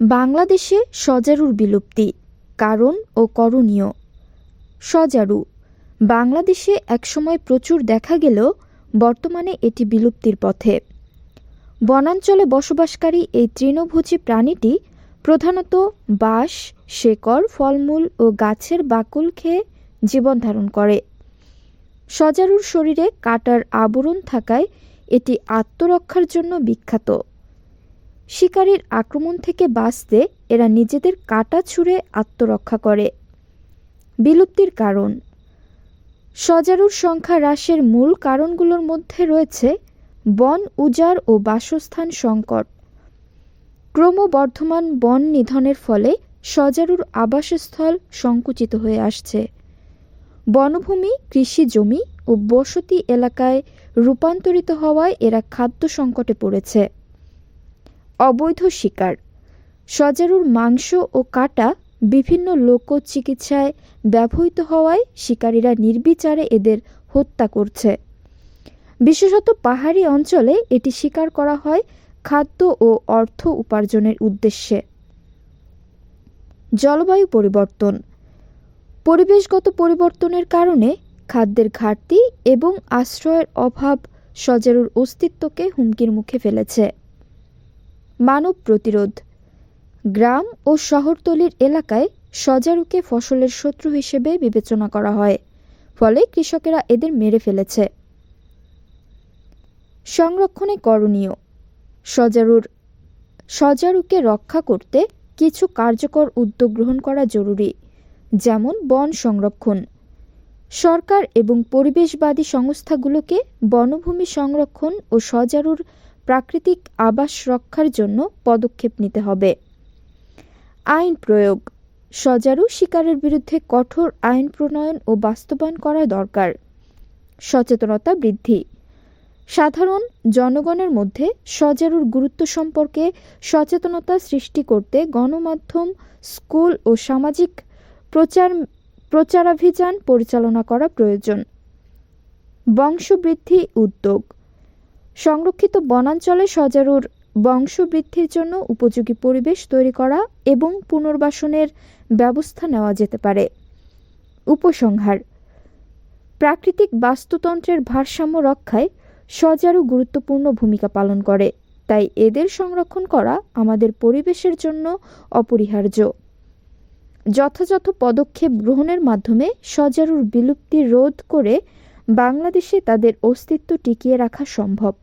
বাংলাদেশে সজারুর বিলুপ্তি, কারণ ও করণীয়। সজারু, বাংলাদেশে একসময় প্রচুর দেখা গেলেও বর্তমানে এটি বিলুপ্তির পথে। বনাঞ্চলে বসবাসকারী এই তৃণভোজী প্রাণীটি প্রধানত বাঁশ, শেকড়, ফলমূল ও গাছের বাকুল খেয়ে জীবন ধারণ করে। সজারুর শরীরে কাটার আবরণ থাকায় এটি আত্মরক্ষার জন্য বিখ্যাত। শিকারীর আক্রমণ থেকে বাঁচতে এরা নিজেদের কাটা ছুঁড়ে আত্মরক্ষা করে। বিলুপ্তির কারণ। সজারুর সংখ্যা হ্রাসের মূল কারণগুলোর মধ্যে রয়েছে বন, উজাড় ও বাসস্থান সংকট। ক্রমবর্ধমান বন নিধনের ফলে সজারুর আবাসস্থল সংকুচিত হয়ে আসছে। বনভূমি, কৃষি জমি ও বসতি এলাকায় রূপান্তরিত হওয়ায় এরা খাদ্য সংকটে পড়েছে। অবৈধ শিকার। সজারুর মাংস ও কাটা বিভিন্ন লোক চিকিৎসায় ব্যবহৃত হওয়ায় শিকারীরা নির্বিচারে এদের হত্যা করছে। বিশেষত পাহাড়ি অঞ্চলে এটি শিকার করা হয় খাদ্য ও অর্থ উপার্জনের উদ্দেশ্যে। জলবায়ু পরিবর্তন। পরিবেশগত পরিবর্তনের কারণে খাদ্যের ঘাটতি এবং আশ্রয়ের অভাব সজারুর অস্তিত্বকে হুমকির মুখে ফেলেছে। মানব প্রতিরোধ। গ্রাম ও শহরতলির এলাকায় সজারুকে ফসলের শত্রু হিসেবে বিবেচনা করা হয়, ফলে কৃষকেরা এদের মেরে ফেলেছে। সংরক্ষণে করণীয়। সজারুর সজারুকে রক্ষা করতে কিছু কার্যকর উদ্যোগ গ্রহণ করা জরুরি, যেমন বন সংরক্ষণ। সরকার এবং পরিবেশবাদী সংস্থাগুলোকে বনভূমি সংরক্ষণ ও সজারুর প্রাকৃতিক আবাস রক্ষার জন্য পদক্ষেপ নিতে হবে। আইন প্রয়োগ। সজারু শিকারের বিরুদ্ধে কঠোর আইন প্রণয়ন ও বাস্তবায়ন করা দরকার। সচেতনতা বৃদ্ধি। সাধারণ জনগণের মধ্যে সজারুর গুরুত্ব সম্পর্কে সচেতনতা সৃষ্টি করতে গণমাধ্যম, স্কুল ও সামাজিক প্রচার প্রচারাভিযান পরিচালনা করা প্রয়োজন। বংশবৃদ্ধি উদ্যোগ। সংরক্ষিত বনাঞ্চলে সজারুর বংশবৃদ্ধির জন্য উপযোগী পরিবেশ তৈরি করা এবং পুনর্বাসনের ব্যবস্থা নেওয়া যেতে পারে। উপসংহার, প্রাকৃতিক বাস্তুতন্ত্রের ভারসাম্য রক্ষায় সজারু গুরুত্বপূর্ণ ভূমিকা পালন করে, তাই এদের সংরক্ষণ করা আমাদের পরিবেশের জন্য অপরিহার্য। যথাযথ পদক্ষেপ গ্রহণের মাধ্যমে সজারুর বিলুপ্তি রোধ করে বাংলাদেশে তাদের অস্তিত্ব টিকিয়ে রাখা সম্ভব।